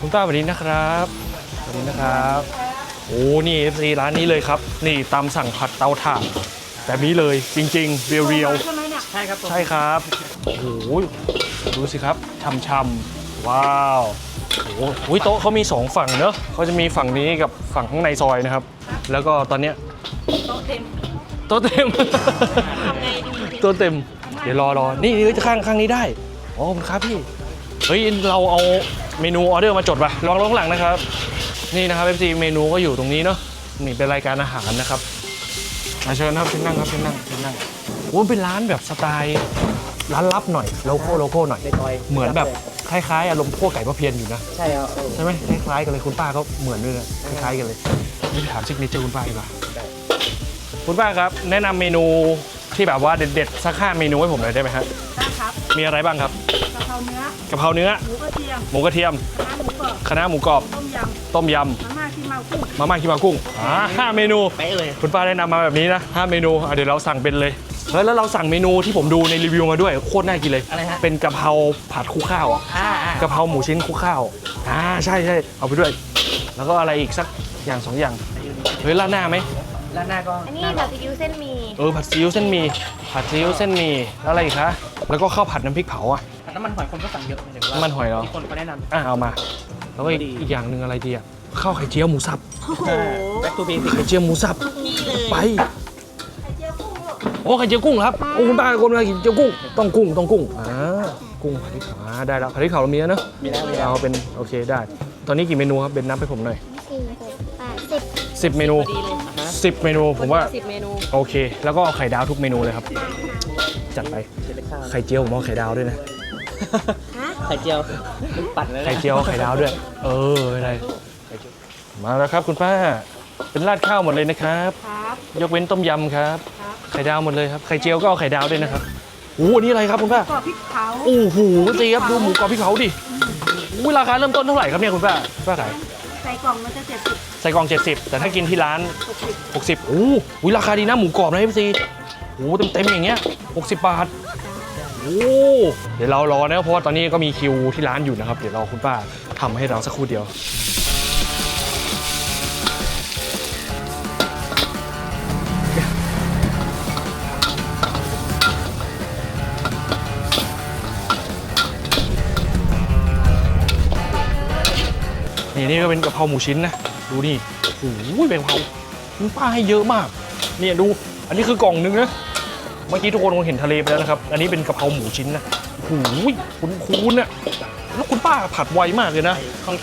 คุณป้าสวัสดีนะครับสวัสดีนะครับโอ้นี่นี่ร้านนี้เลยครับ นี่ตามสั่งผัดเตาถ่านแบบนี้เลยจริง ๆ เรียวๆ ใช่ไหมเนี่ยใช่ครับผมใช่ครับ โอ้โห ดูสิครับช่ำๆว้าว โอ้โหอุ๊ยโต๊ะเขามีสองฝั่งเนอะเขาจะมีฝั่งนี้กับฝั่งข้างในซอยนะครับ แล้วก็ตอนเนี้ยโต๊ะเต็มโต๊ะเต็ม ทำไงดี โต๊ะเต็ม เดี๋ยวรอรอ นี่นี่จะข้างข้างนี้ได้ อ๋อขอบคุณครับพี่ เฮ้ยเราเอาเมนูออเดอร์มาจดป่ะลองลองหลังนะครับ นี่นะครับ FC เมนูก็อยู่ตรงนี้เนาะนี่เป็นรายการอาหารนะครับมาเชิญครับเชิญนั่งครับเชิญนั่งเชิญนั่งโอ้เป็นร้านแบบสไตล์ร้านลับหน่อยโลโก้โลโก้หน่อยในซอยเหมือนแบบคล้ายๆอารมณ์พวกไก่พะเพียนอยู่นะใช่ครับเออใช่ไหมคล้ายๆกันเลยคุณป้าเขาเหมือนด้วยนะคล้ายๆกันเลยนี่ถามซิกเนเจอร์คุณป้าดีกว่าได้คุณป้าครับ แนะนำเมนูที่แบบว่าเด็ดๆสักห้าเมนูให้ผมหน่อยได้ไหมฮะได้ครับมีอะไรบ้างครับกะ เพราเนื้อกะเพราเนื้อ หมูกระเทียมหมูกระเทียมคณะหมูกรอบคะน้าหมูกรอบ ต้มยต้มยำมาม่าขี้เมากุ้งำ มาม่าขี้เมากุ้งอ่าห้าเมนู เป๊ะเลย คุณป้าแนะนำมาแบบนี้นะห้าเมนูอะเดี๋ยวเราสั่งเป็นเลยเฮ้ยแล้วเราสั่งเมนูที่ผมดูในรีวิวมาด้วยโคตรน่ากินเลย อะไรฮะ เป็นกะเพราผัดคลุกข้าวอะอ่าอ่ากะเพราหมูชิ้นคลุกข้าวอ่าใช่ใช่เอาไปด้วย แล้วก็อะไรอีกสักอย่างสองอย่างเฮ้ยราดหน้าไหมแล้วหน้าก็อันนี้หน้าผัดซีอิ๊วเส้นหมี เออผัดซีอิ๊วเส้นหมี่ผัดซีอิ๊วเส้นหมี่แล้วอะไรอีกคะแล้วก็ข้าวผัดน้ำพริกเผาอะผัด น้ำมันหอยคนก็สั่งเยอะหมายถึงว่าน้ำมันหอยเหรอ มีคนเขาแนะนำ อะเอามาแล้วก็อีกดี อีกอย่างหนึ่งอะไรดีอะข้าวไข่เจียวหมูสับโอ้โห แบ็คทูบีสิไข่เจียวหมูสับนี่เลยไปไข่เจียวกุ้งลูกโอ้ไข่เจียวกุ้งครับโอ้คุณป้าคนมากินเจียวกุ้งต้องกุ้งต้องกุ้งอ่ากุ้งผัดพริกเผาอ่าได้แล้วผัดพริกเผาเรามีแล้วเนอะมีแล้วมีแล้วเอาเป็นโอเคได้ ตอนนี้กี่เมนูครับเป็นนับให้ผมหน่อยสี่หกแปดสิบสิบเมนู พอดีเลยฮะสิบเมนูผมว่าสิบเมนูโอเค แล้วก็เอาไข่ดาวทุกเมนูเลยครับ จัดไป เดี๋ยวไปข้าวไข่เจียวผมเอาไข่ดาวด้วยนะ ไข่เจียวมึงปั่นเลยนะไข่เจียวไข่ดาวด้วย เออไม่เป็นไรมาแล้วครับคุณป้า เป็นราดข้าวหมดเลยนะครับ ครับ ยกเว้นต้มยำครับครับ ไข่ดาวหมดเลยครับ ไข่เจียวก็เอาไข่ดาวด้วยนะครับโอ้โหอันนี่อะไรครับคุณป้า กรอบพริกเผาโอ้โหตีครับดูหมูกรอบพริกเผาดิอุ้ยราคาเริ่มต้นเท่าไหร่ครับเนี่ยคุณป้าป้าขายใส่กล่องมันจะเจ็ดสิบใส่กล่อง 70 แต่ถ้ากินที่ร้าน หกสิบ60โอ้โหราคาดีนะหมูกรอบนะพี่ซีโอ้โหเต็มๆอย่างเงี้ย60 บาทโอ้ เดี๋ยวเรารอนะเพราะว่าตอนนี้ก็มีคิวที่ร้านอยู่นะครับ เดี๋ยวรอคุณป้าทำให้เราสักครู่เดียว นี่นี่ก็เป็นกะเพราหมูชิ้นนะ ดูนี่โอ้โหเป็นกะเพราคุณป้าให้เยอะมาก เนี่ยดู อันนี้คือกล่องนึงนะ เมื่อกี้ทุกคนคงเห็นทะเลไปแล้วนะครับ อันนี้เป็นกะเพราหมูชิ้นนะโอ้โหคุ้นๆน่ะแล้วคุณป้าผัดไวมากเลยนะของ